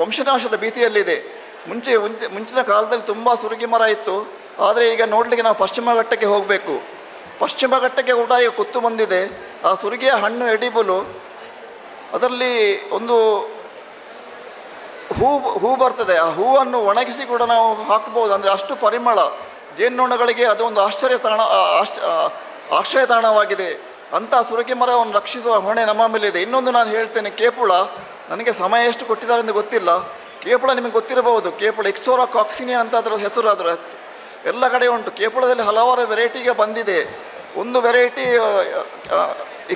ವಂಶನಾಶದ ಭೀತಿಯಲ್ಲಿದೆ. ಮುಂಚೆ, ಮುಂಚೆ- ಮುಂಚಿನ ಕಾಲದಲ್ಲಿ ತುಂಬ ಸುರಗಿ ಮರ ಇತ್ತು. ಆದರೆ ಈಗ ನೋಡಲಿಕ್ಕೆ ನಾವು ಪಶ್ಚಿಮ ಘಟ್ಟಕ್ಕೆ ಹೋಗಬೇಕು. ಪಶ್ಚಿಮ ಘಟ್ಟಕ್ಕೆ ಕೂಡ ಈಗ ಕುತ್ತು ಬಂದಿದೆ. ಆ ಸುರಿಗೆಯ ಹಣ್ಣು, ಎಡಿಬಲು, ಅದರಲ್ಲಿ ಒಂದು ಹೂ ಹೂ ಬರ್ತದೆ. ಆ ಹೂವನ್ನು ಒಣಗಿಸಿ ಕೂಡ ನಾವು ಹಾಕ್ಬೋದು ಅಂದರೆ ಅಷ್ಟು ಪರಿಮಳ. ಜೇನುನೊಣಗಳಿಗೆ ಅದು ಒಂದು ಆಶ್ಚರ್ಯ ತಾಣ ಆಶ್ರಯ ತಾಣವಾಗಿದೆ ಅಂಥ ಸುರಗಿ ಮರವನ್ನು ರಕ್ಷಿಸುವ ಹೊಣೆ ನಮ್ಮ ಮೇಲಿದೆ. ಇನ್ನೊಂದು ನಾನು ಹೇಳ್ತೇನೆ, ಕೇಪುಳ. ನನಗೆ ಸಮಯ ಎಷ್ಟು ಕೊಟ್ಟಿದ್ದಾರೆ ಅಂತ ಗೊತ್ತಿಲ್ಲ. ಕೇಪುಳ ನಿಮಗೆ ಗೊತ್ತಿರಬಹುದು. ಕೇಪುಳ ಎಕ್ಸೋರಾ ಕಾಕ್ಸಿನಿಯಾ ಅಂತ ಅದರ ಹೆಸರು ಅದರ ಎಲ್ಲ ಕಡೆ ಉಂಟು. ಕೇಪುಳದಲ್ಲಿ ಹಲವಾರು ವೆರೈಟಿಗೆ ಬಂದಿದೆ. ಒಂದು ವೆರೈಟಿ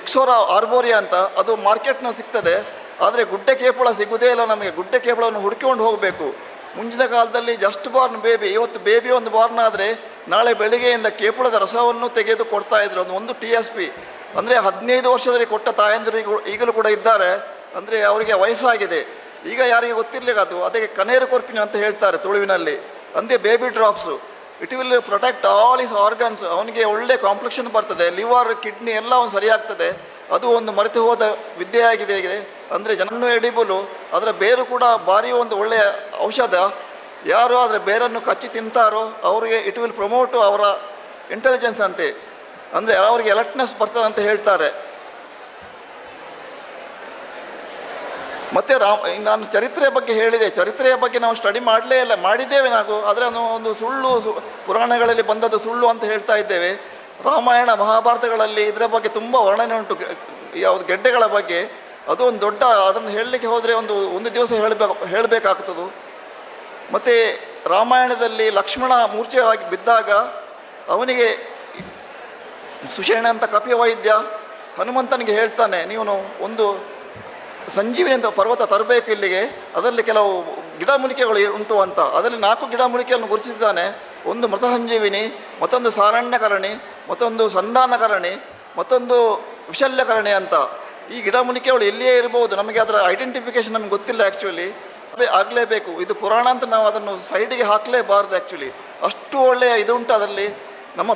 ಇಕ್ಸೋರಾ ಆರ್ಬೋರಿಯಾ ಅಂತ. ಅದು ಮಾರ್ಕೆಟ್ನಲ್ಲಿ ಸಿಗ್ತದೆ. ಆದರೆ ಗುಡ್ಡೆ ಕೇಪುಳ ಸಿಗುವುದೇ ಇಲ್ಲ ನಮಗೆ. ಗುಡ್ಡೆ ಕೇಪುಳವನ್ನು ಹುಡುಕಿಕೊಂಡು ಹೋಗಬೇಕು. ಮುಂಚಿನ ಕಾಲದಲ್ಲಿ ಜಸ್ಟ್ ಬಾರ್ನ್ ಬೇಬಿ ಇವತ್ತು ಬೇಬಿ ಒಂದು ಬಾರ್ನ್ ಆದರೆ ನಾಳೆ ಬೆಳಿಗ್ಗೆಯಿಂದ ಕೇಪುಳದ ರಸವನ್ನು ತೆಗೆದು ಕೊಡ್ತಾ ಇದ್ರು. ಒಂದು ಒಂದು ಟಿ ಎಸ್ ಪಿ ಅಂದರೆ ಹದಿನೈದು ವರ್ಷದಲ್ಲಿ ಕೊಟ್ಟ ತಾಯಂದಿರು ಈಗ- ಈಗಲೂ ಕೂಡ ಇದ್ದಾರೆ. ಅಂದರೆ ಅವರಿಗೆ ವಯಸ್ಸಾಗಿದೆ. ಈಗ ಯಾರಿಗೆ ಗೊತ್ತಿರಲಿಲ್ಲ ಅದು. ಅದಕ್ಕೆ ಕನೇರು ಕೊರ್ಪಿನ ಅಂತ ಹೇಳ್ತಾರೆ ತುಳುವಿನಲ್ಲಿ. ಅಂದರೆ baby drops it will protect all his organs ಅವನಿಗೆ ಒಳ್ಳೆ ಕಾಂಪ್ಲೆಕ್ಷನ್ ಬರ್ತದೆ. ಲಿವರ್ ಕಿಡ್ನಿ ಎಲ್ಲ ಒಂದು ಸರಿಯಾಗ್ತದೆ. ಅದು ಒಂದು ಮರೆತು ಹೋದ ವಿದ್ಯೆಯಾಗಿದೆ. ಅಂದರೆ ಜನನ್ನು ಎಡಿಬಲು ಅದರ ಬೇರು ಕೂಡ ಭಾರಿ ಒಂದು ಒಳ್ಳೆಯ ಔಷಧ. ಯಾರು ಅದರ ಬೇರನ್ನು ಕಚ್ಚಿ ತಿಂತಾರೋ, ಅವರಿಗೆ ಇಟ್ ವಿಲ್ ಪ್ರಮೋಟು ಅವರ ಇಂಟೆಲಿಜೆನ್ಸ್ ಅಂತೆ. ಅಂದರೆ ಅವರಿಗೆ ಅಲರ್ಟ್ನೆಸ್ ಬರ್ತದೆ ಅಂತ ಹೇಳ್ತಾರೆ. ಮತ್ತು ರಾಮ್ ನಾನು ಚರಿತ್ರೆಯ ಬಗ್ಗೆ ಹೇಳಿದೆ. ಚರಿತ್ರೆಯ ಬಗ್ಗೆ ನಾವು ಸ್ಟಡಿ ಮಾಡಲೇ ಇಲ್ಲ, ಮಾಡಿದ್ದೇವೆ ನಾವು. ಆದರೆ ಅದು ಒಂದು ಸುಳ್ಳು ಪುರಾಣಗಳಲ್ಲಿ ಬಂದದ್ದು ಸುಳ್ಳು ಅಂತ ಹೇಳ್ತಾ ಇದ್ದೇವೆ. ರಾಮಾಯಣ ಮಹಾಭಾರತಗಳಲ್ಲಿ ಇದರ ಬಗ್ಗೆ ತುಂಬ ವರ್ಣನೆ ಉಂಟು. ಯಾವುದು ಗೆಡ್ಡೆಗಳ ಬಗ್ಗೆ. ಅದು ಒಂದು ದೊಡ್ಡ, ಅದನ್ನು ಹೇಳಲಿಕ್ಕೆ ಹೋದರೆ ಒಂದು ಒಂದು ದಿವಸ ಹೇಳಬೇಕು, ಹೇಳಬೇಕಾಗ್ತದೆ. ಮತ್ತು ರಾಮಾಯಣದಲ್ಲಿ ಲಕ್ಷ್ಮಣ ಮೂರ್ಛೆಯಾಗಿ ಬಿದ್ದಾಗ ಅವನಿಗೆ ಸುಷೇಣ ಅಂತ ಕಪಿಯ ವೈದ್ಯ ಹನುಮಂತನಿಗೆ ಹೇಳ್ತಾನೆ ನೀವು ಒಂದು ಸಂಜೀವಿನಿ ಅಂತ ಪರ್ವತ ತರಬೇಕು ಇಲ್ಲಿಗೆ, ಅದರಲ್ಲಿ ಕೆಲವು ಗಿಡಮೂಲಿಕೆಗಳು ಉಂಟು ಅಂತ. ಅದರಲ್ಲಿ ನಾಲ್ಕು ಗಿಡಮೂಲಿಕೆಯನ್ನು ಗುರುತಿಸಿದ್ದಾನೆ. ಒಂದು ಮೃತ ಸಂಜೀವಿನಿ ಮತ್ತೊಂದು ಸಾರಣ್ಯಕರಣಿ, ಮತ್ತೊಂದು ಸಂಧಾನಕರಣಿ, ಮತ್ತೊಂದು ವಿಶಲ್ಯಕರಣಿ ಅಂತ. ಈ ಗಿಡಮೂಲಿಕೆಗಳು ಎಲ್ಲಿಯೇ ಇರ್ಬೋದು ನಮಗೆ ಅದರ ಐಡೆಂಟಿಫಿಕೇಶನ್ ನಮ್ಗೆ ಗೊತ್ತಿಲ್ಲ ಆ್ಯಕ್ಚುಲಿ ಆಗಲೇಬೇಕು. ಇದು ಪುರಾಣ ಅಂತ ನಾವು ಅದನ್ನು ಸೈಡಿಗೆ ಹಾಕಲೇಬಾರ್ದು ಆ್ಯಕ್ಚುಲಿ ಅಷ್ಟು ಒಳ್ಳೆಯ ಇದು ಉಂಟು ಅದರಲ್ಲಿ. ನಮ್ಮ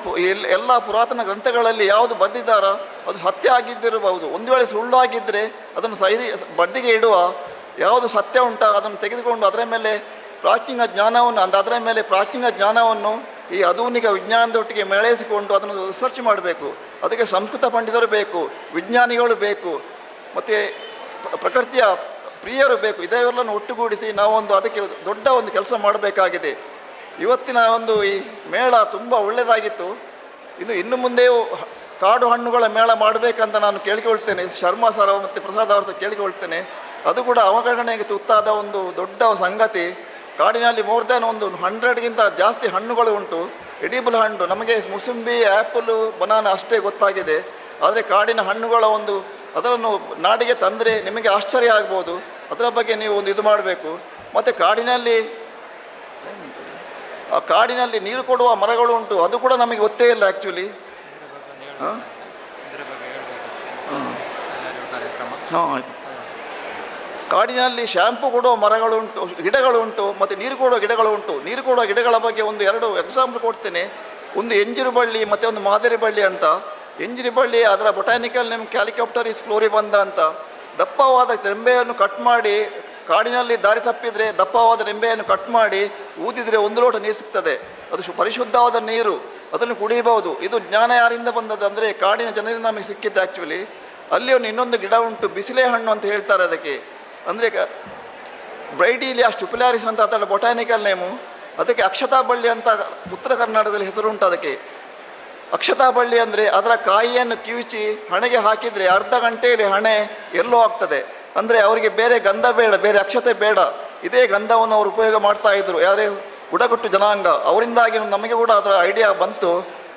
ಎಲ್ಲ ಪುರಾತನ ಗ್ರಂಥಗಳಲ್ಲಿ ಯಾವುದು ಬರೆದಿದ್ದಾರೋ ಅದು ಸತ್ಯ ಆಗಿದ್ದಿರಬಹುದು. ಒಂದು ವೇಳೆ ಸುಳ್ಳು ಆಗಿದ್ದರೆ ಅದನ್ನು ಸೈರಿ ಬಡ್ಡಿಗೆ ಇಡುವ ಯಾವುದು ಸತ್ಯ ಉಂಟಾ ಅದನ್ನು ತೆಗೆದುಕೊಂಡು ಅದರ ಮೇಲೆ ಪ್ರಾಚೀನ ಜ್ಞಾನವನ್ನು ಅಂದ ಅದರ ಮೇಲೆ ಪ್ರಾಚೀನ ಜ್ಞಾನವನ್ನು ಈ ಆಧುನಿಕ ವಿಜ್ಞಾನದೊಟ್ಟಿಗೆ ಮೇಳೈಸಿಕೊಂಡು ಅದನ್ನು ರಿಸರ್ಚ್ ಮಾಡಬೇಕು. ಅದಕ್ಕೆ ಸಂಸ್ಕೃತ ಪಂಡಿತರು ಬೇಕು, ವಿಜ್ಞಾನಿಗಳು ಬೇಕು, ಮತ್ತು ಪ್ರಕೃತಿಯ ಪ್ರಿಯರು ಬೇಕು. ಇದೆಲ್ಲವನ್ನು ಒಟ್ಟುಗೂಡಿಸಿ ನಾವೊಂದು ಅದಕ್ಕೆ ದೊಡ್ಡ ಒಂದು ಕೆಲಸ ಮಾಡಬೇಕಾಗಿದೆ. ಇವತ್ತಿನ ಒಂದು ಈ ಮೇಳ ತುಂಬ ಒಳ್ಳೆಯದಾಗಿತ್ತು ಇದು ಇನ್ನು ಮುಂದೆಯೂ ಕಾಡು ಹಣ್ಣುಗಳ ಮೇಳ ಮಾಡಬೇಕಂತ ನಾನು ಕೇಳಿಕೊಳ್ತೇನೆ. ಶರ್ಮಾ ಸರ್ ಮತ್ತು ಪ್ರಸಾದ್ ಅವ್ರ ಕೇಳಿಕೊಳ್ತೇನೆ. ಅದು ಕೂಡ ಅವಗಣನೆಗೆ ತುತ್ತಾದ ಒಂದು ದೊಡ್ಡ ಸಂಗತಿ. ಕಾಡಿನಲ್ಲಿ ಮೋರ್ ದ್ಯಾನ್ ಒಂದು ಹಂಡ್ರೆಡ್ಗಿಂತ ಜಾಸ್ತಿ ಹಣ್ಣುಗಳು ಉಂಟು. ಎಡಿಬಲ್ ಹಣ್ಣು ನಮಗೆ ಮುಸುಂಬಿ ಆ್ಯಪಲು ಬನಾನ ಅಷ್ಟೇ ಗೊತ್ತಾಗಿದೆ. ಆದರೆ ಕಾಡಿನ ಹಣ್ಣುಗಳ ಒಂದು ಅದರನ್ನು ನಾಡಿಗೆ ತಂದರೆ ನಿಮಗೆ ಆಶ್ಚರ್ಯ ಆಗ್ಬೋದು. ಅದರ ಬಗ್ಗೆ ನೀವು ಒಂದು ಇದು ಮಾಡಬೇಕು. ಮತ್ತು ಕಾಡಿನಲ್ಲಿ ಆ ಕಾಡಿನಲ್ಲಿ ನೀರು ಕೊಡುವ ಮರಗಳು ಉಂಟು. ಅದು ಕೂಡ ನಮಗೆ ಗೊತ್ತೇ ಇಲ್ಲ ಆ್ಯಕ್ಚುಲಿ ಹಾಂ. ಹಾಂ ಆಯಿತು. ಕಾಡಿನಲ್ಲಿ ಶ್ಯಾಂಪು ಕೊಡುವ ಮರಗಳುಂಟು, ಗಿಡಗಳುಂಟು, ಮತ್ತು ನೀರು ಕೊಡೋ ಗಿಡಗಳು ಉಂಟು ನೀರು ಕೊಡೋ ಗಿಡಗಳ ಬಗ್ಗೆ ಒಂದು ಎರಡು ಎಕ್ಸಾಂಪಲ್ ಕೊಡ್ತೇನೆ. ಒಂದು ಎಂಜಿರು ಬಳ್ಳಿ, ಮತ್ತು ಒಂದು ಮಾದರಿ ಬಳ್ಳಿ ಅಂತ. ಎಂಜಿರು ಬಳ್ಳಿ ಅದರ ಬೊಟಾನಿಕಲ್ ನೇಮ್ ಕ್ಯಾಲಿಕಾಪ್ಟರಿಸ್ ಫ್ಲೋರಿಬಂದ ಅಂತ. ದಪ್ಪವಾದ ರೆಂಬೆಯನ್ನು ಕಟ್ ಮಾಡಿ, ಕಾಡಿನಲ್ಲಿ ದಾರಿ ತಪ್ಪಿದರೆ ದಪ್ಪವಾದ ರೆಂಬೆಯನ್ನು ಕಟ್ ಮಾಡಿ, ಊದಿದರೆ ಒಂದು ಲೋಟ ನೀರು ಸಿಗ್ತದೆ. ಅದು ಶು ಪರಿಶುದ್ಧವಾದ ನೀರು. ಅದನ್ನು ಕುಡಿಯಬಹುದು. ಇದು ಜ್ಞಾನ ಯಾರಿಂದ ಬಂದದ್ದು ಅಂದರೆ ಕಾಡಿನ ಜನರಿಂದ ನಮಗೆ ಸಿಕ್ಕಿದ್ದು ಆ್ಯಕ್ಚುಲಿ ಅಲ್ಲಿ ಒಂದು ಇನ್ನೊಂದು ಗಿಡ ಉಂಟು ಬಿಸಿಲೆ ಹಣ್ಣು ಅಂತ ಹೇಳ್ತಾರೆ ಅದಕ್ಕೆ. ಅಂದರೆ ಆ ಸ್ಟುಪಿಲಾರಿಸ್ ಅಂತ ಅದರ ಬೊಟಾನಿಕಲ್ ನೇಮು ಅದಕ್ಕೆ ಅಕ್ಷತಾ ಬಳ್ಳಿ ಅಂತ ಉತ್ತರ ಕರ್ನಾಟಕದಲ್ಲಿ ಹೆಸರು ಉಂಟು ಅದಕ್ಕೆ. ಅಕ್ಷತಾ ಬಳ್ಳಿ ಅಂದರೆ ಅದರ ಕಾಯಿಯನ್ನು ಕಿವುಚಿ ಹಣೆಗೆ ಹಾಕಿದರೆ ಅರ್ಧ ಗಂಟೆಯಲ್ಲಿ ಹಣೆ ಎಲ್ಲೋ ಆಗ್ತದೆ. ಅಂದರೆ ಅವರಿಗೆ ಬೇರೆ ಗಂಧ ಬೇಡ, ಬೇರೆ ಅಕ್ಷತೆ ಬೇಡ. ಇದೇ ಗಂಧವನ್ನು ಅವರು ಉಪಯೋಗ ಮಾಡ್ತಾ ಇದ್ದರು ಯಾರೇ ಬುಡಕಟ್ಟು ಜನಾಂಗ, ಅವರಿಂದಾಗಿ ನಮಗೆ ಕೂಡ ಅದರ ಐಡಿಯಾ ಬಂತು.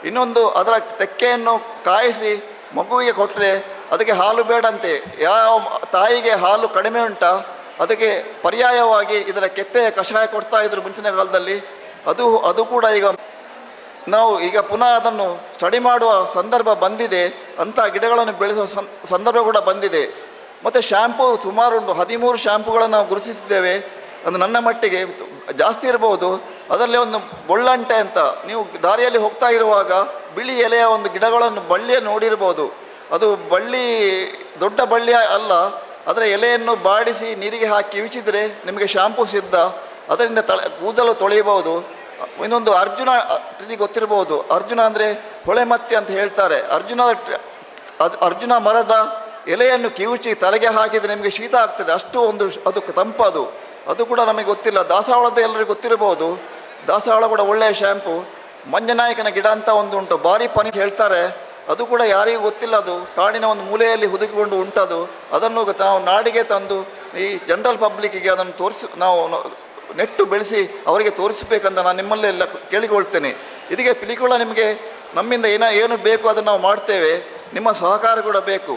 ಇನ್ನೊಂದು ಅದರ ತೆಕ್ಕೆಯನ್ನು ಕಾಯಿಸಿ ಮಗುವಿಗೆ ಕೊಟ್ಟರೆ ಅದಕ್ಕೆ ಹಾಲು ಬೇಡಂತೆ. ಯಾವ ತಾಯಿಗೆ ಹಾಲು ಕಡಿಮೆ ಉಂಟಾ, ಅದಕ್ಕೆ ಪರ್ಯಾಯವಾಗಿ ಇದರ ಕೆತ್ತೆಯ ಕಷಾಯ ಕೊಡ್ತಾ ಇದ್ರು ಮುಂಚಿನ ಕಾಲದಲ್ಲಿ. ಅದು ಅದು ಕೂಡ ಈಗ ನಾವು ಈಗ ಪುನಃ ಅದನ್ನು ಸ್ಟಡಿ ಮಾಡುವ ಸಂದರ್ಭ ಬಂದಿದೆ, ಅಂಥ ಗಿಡಗಳನ್ನು ಬೆಳೆಸುವ ಸಂದರ್ಭ ಕೂಡ ಬಂದಿದೆ. ಮತ್ತು ಶ್ಯಾಂಪು ಸುಮಾರು ಒಂದು ಹದಿಮೂರು ಶ್ಯಾಂಪುಗಳನ್ನು ನಾವು ಗುರುತಿಸಿದ್ದೇವೆ. ಅದು ನನ್ನ ಮಟ್ಟಿಗೆ ಜಾಸ್ತಿ ಇರಬಹುದು. ಅದರಲ್ಲಿ ಒಂದು ಬೊಳ್ಳಂಟೆ ಅಂತ, ನೀವು ದಾರಿಯಲ್ಲಿ ಹೋಗ್ತಾ ಇರುವಾಗ ಬಿಳಿ ಎಲೆಯ ಒಂದು ಗಿಡಗಳನ್ನು ಬಳ್ಳಿಯನ್ನು ನೋಡಿರ್ಬೋದು. ಅದು ಬಳ್ಳಿ, ದೊಡ್ಡ ಬಳ್ಳಿ ಅಲ್ಲ, ಅದರ ಎಲೆಯನ್ನು ಬಾಡಿಸಿ ನೀರಿಗೆ ಹಾಕಿ ಕಿವಿಚಿದರೆ ನಿಮಗೆ ಶಾಂಪೂ ಸಿದ್ಧ. ಅದರಿಂದ ತಳ, ಕೂದಲು ತೊಳೆಯಬಹುದು. ಇನ್ನೊಂದು ಅರ್ಜುನ ಟ್ರೀ ಗೊತ್ತಿರಬಹುದು, ಅರ್ಜುನ ಅಂದರೆ ಹೊಳೆಮತ್ತೆ ಅಂತ ಹೇಳ್ತಾರೆ. ಅರ್ಜುನ, ಅದು, ಅರ್ಜುನ ಮರದ ಎಲೆಯನ್ನು ಕಿವುಚಿ ತಲೆಗೆ ಹಾಕಿದರೆ ನಿಮಗೆ ಶೀತ ಆಗ್ತದೆ. ಅಷ್ಟು ಒಂದು ಅದು ತಂಪದು ಅದು. ಕೂಡ ನಮಗೆ ಗೊತ್ತಿಲ್ಲ. ದಾಸವಾಳದ ಎಲ್ಲರಿಗೂ ಗೊತ್ತಿರಬಹುದು. ದಾಸವಾಳ ಕೂಡ ಒಳ್ಳೆಯ ಶ್ಯಾಂಪು ಮಂಜನಾಯಕನ ಗಿಡ ಅಂತ ಒಂದು ಉಂಟು. ಭಾರಿ ಪನಿ ಹೇಳ್ತಾರೆ. ಅದು ಕೂಡ ಯಾರಿಗೂ ಗೊತ್ತಿಲ್ಲ ಅದು. ಕಾಡಿನ ಒಂದು ಮೂಲೆಯಲ್ಲಿ ಹುದುಕಿಕೊಂಡು ಉಂಟದು. ಅದನ್ನು ನಾವು ನಾಡಿಗೆ ತಂದು ಈ ಜನರಲ್ ಪಬ್ಲಿಕ್ಕಿಗೆ ಅದನ್ನು ತೋರಿಸಿ, ನಾವು ನೆಟ್ಟು ಬೆಳೆಸಿ ಅವರಿಗೆ ತೋರಿಸಬೇಕಂತ ನಾನು ನಿಮ್ಮಲ್ಲೆಲ್ಲ ಕೇಳಿಕೊಳ್ತೇನೆ. ಇದಕ್ಕೆ ಪಿಲಿಕುಳ ನಿಮಗೆ, ನಮ್ಮಿಂದ ಏನ, ಏನು ಬೇಕು ಅದನ್ನು ನಾವು ಮಾಡ್ತೇವೆ. ನಿಮ್ಮ ಸಹಕಾರ ಕೂಡ ಬೇಕು.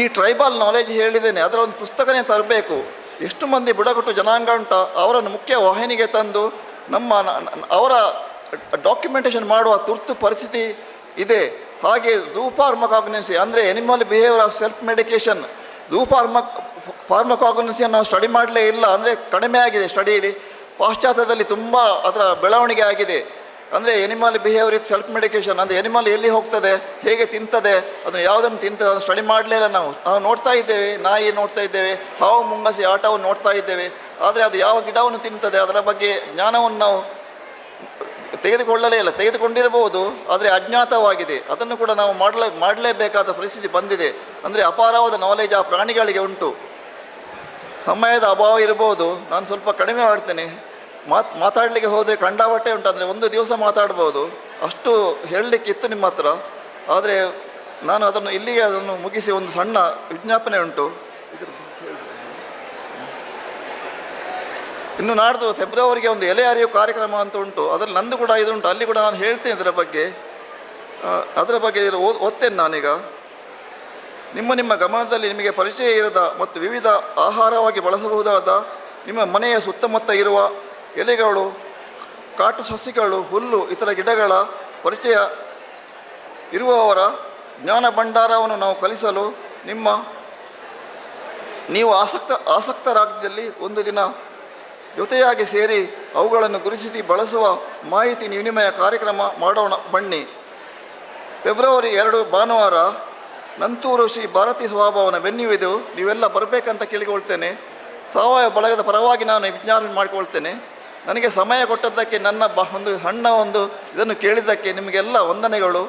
ಈ ಟ್ರೈಬಲ್ ನಾಲೆಜ್ ಹೇಳಿದ್ದೇನೆ, ಅದರ ಒಂದು ಪುಸ್ತಕನೇ ತರಬೇಕು. ಎಷ್ಟು ಮಂದಿ ಬುಡಕಟ್ಟು ಜನಾಂಗ ಉಂಟ, ಅವರನ್ನು ಮುಖ್ಯ ವಾಹಿನಿಗೆ ತಂದು ನಮ್ಮ ಅವರ ಡಾಕ್ಯುಮೆಂಟೇಷನ್ ಮಾಡುವ ತುರ್ತು ಪರಿಸ್ಥಿತಿ ಇದೆ. ಹಾಗೆ ಝೂ ಫಾರ್ಮಕಾಗ್ನೆನ್ಸಿ ಅಂದರೆ animal behaviour of self medication zoo pharma ಫಾರ್ಮಕಾಗ್ನೆನ್ಸಿಯನ್ನು ನಾವು ಸ್ಟಡಿ ಮಾಡಲೇ ಇಲ್ಲ, ಅಂದರೆ ಕಡಿಮೆ ಆಗಿದೆ ಸ್ಟಡಿಯಲ್ಲಿ ಪಾಶ್ಚಾತ್ಯದಲ್ಲಿ ತುಂಬ ಅದರ ಬೆಳವಣಿಗೆ ಆಗಿದೆ. ಅಂದರೆ ಎನಿಮಲ್ ಬಿಹೇವಿಯರ್ ಸೆಲ್ಫ್ ಮೆಡಿಕೇಷನ್ ಅಂದರೆ ಎನಿಮಲ್ ಎಲ್ಲಿ ಹೋಗ್ತದೆ, ಹೇಗೆ ತಿಂತದೆ, ಅದನ್ನು ಯಾವುದನ್ನು ತಿಂತದೆ ಅದನ್ನು ಸ್ಟಡಿ ಇಲ್ಲ ನಾವು. ನಾವು ನೋಡ್ತಾ ಇದ್ದೇವೆ, ನಾಯಿ ನೋಡ್ತಾ ಇದ್ದೇವೆ, ಹಾವು, ಮುಂಗಸಿ ಆಟವನ್ನು ನೋಡ್ತಾ ಇದ್ದೇವೆ. ಆದರೆ ಅದು ಯಾವ ಗಿಡವನ್ನು ತಿಂತದೆ, ಅದರ ಬಗ್ಗೆ ಜ್ಞಾನವನ್ನು ನಾವು ತೆಗೆದುಕೊಳ್ಳಲೇ ಇಲ್ಲ. ತೆಗೆದುಕೊಂಡಿರಬಹುದು, ಆದರೆ ಅಜ್ಞಾತವಾಗಿದೆ. ಅದನ್ನು ಕೂಡ ನಾವು ಮಾಡಲೇ, ಮಾಡಲೇಬೇಕಾದ ಪರಿಸ್ಥಿತಿ ಬಂದಿದೆ. ಅಂದರೆ ಅಪಾರವಾದ ನಾಲೆಜ್ ಆ ಪ್ರಾಣಿಗಳಿಗೆ ಉಂಟು. ಸಮಯದ ಅಭಾವ ಇರಬಹುದು. ನಾನು ಸ್ವಲ್ಪ ಕಡಿಮೆ ಮಾಡ್ತೇನೆ. ಮಾತ್ ಮಾತಾಡಲಿಕ್ಕೆ ಹೋದರೆ ಕಂಡಾವಟ್ಟೆ ಉಂಟು. ಅಂದರೆ ಒಂದು ದಿವಸ ಮಾತಾಡ್ಬೋದು. ಅಷ್ಟು ಹೇಳಲಿಕ್ಕಿತ್ತು ನಿಮ್ಮ ಹತ್ರ. ಆದರೆ ನಾನು ಅದನ್ನು ಇಲ್ಲಿಗೆ ಅದನ್ನು ಮುಗಿಸಿ ಒಂದು ಸಣ್ಣ ವಿಜ್ಞಾಪನೆ ಉಂಟು. ಇನ್ನು ನಾಡ್ದು ಫೆಬ್ರವರಿಗೆ ಒಂದು ಎಲೆ ಅರಿವು ಕಾರ್ಯಕ್ರಮ ಅಂತ ಉಂಟು. ಅದರಲ್ಲಿ ನಂದು ಕೂಡ ಇದು ಉಂಟು. ಅಲ್ಲಿ ಕೂಡ ನಾನು ಹೇಳ್ತೇನೆ ಇದರ ಬಗ್ಗೆ. ಅದರ ಬಗ್ಗೆ ಓದ್ತೇನೆ ನಾನೀಗ. ನಿಮ್ಮ ನಿಮ್ಮ ಗಮನದಲ್ಲಿ ನಿಮಗೆ ಪರಿಚಯ ಇರದ ಮತ್ತು ವಿವಿಧ ಆಹಾರವಾಗಿ ಬಳಸಬಹುದಾದ ನಿಮ್ಮ ಮನೆಯ ಸುತ್ತಮುತ್ತ ಇರುವ ಎಲೆಗಳು ಕಾಟು ಸಸಿಗಳು, ಹುಲ್ಲು, ಇತರ ಗಿಡಗಳ ಪರಿಚಯ ಇರುವವರ ಜ್ಞಾನ ಭಂಡಾರವನ್ನು ನಾವು ಕಲಿಸಲು ನಿಮ್ಮ ನೀವು ಆಸಕ್ತ ಆಸಕ್ತರಾಗಿದ್ದಲ್ಲಿ ಒಂದು ದಿನ ಜೊತೆಯಾಗಿ ಸೇರಿ ಅವುಗಳನ್ನು ಗುರುತಿಸಿ ಬಳಸುವ ಮಾಹಿತಿ ವಿನಿಮಯ ಕಾರ್ಯಕ್ರಮ ಮಾಡೋಣ, ಬನ್ನಿ. ಫೆಬ್ರವರಿ ಎರಡು, ಭಾನುವಾರ ನಂತೂರು ಶ್ರೀ ಭಾರತಿ ಸ್ವಭಾವನ ಬೆನ್ನುವಿದು. ನೀವೆಲ್ಲ ಬರಬೇಕಂತ ಕೇಳಿಕೊಳ್ತೇನೆ. ಸಾವಯವ ಬಳಗದ ಪರವಾಗಿ ನಾನು ವಿಜ್ಞಾಪನೆ ಮಾಡಿಕೊಳ್ತೇನೆ. ನನಗೆ ಸಮಯ ಕೊಟ್ಟದ್ದಕ್ಕೆ ನನ್ನ ಬ ಒಂದು ಸಣ್ಣ ಒಂದು ಇದನ್ನು ಕೇಳಿದ್ದಕ್ಕೆ ನಿಮಗೆಲ್ಲ ವಂದನೆಗಳು.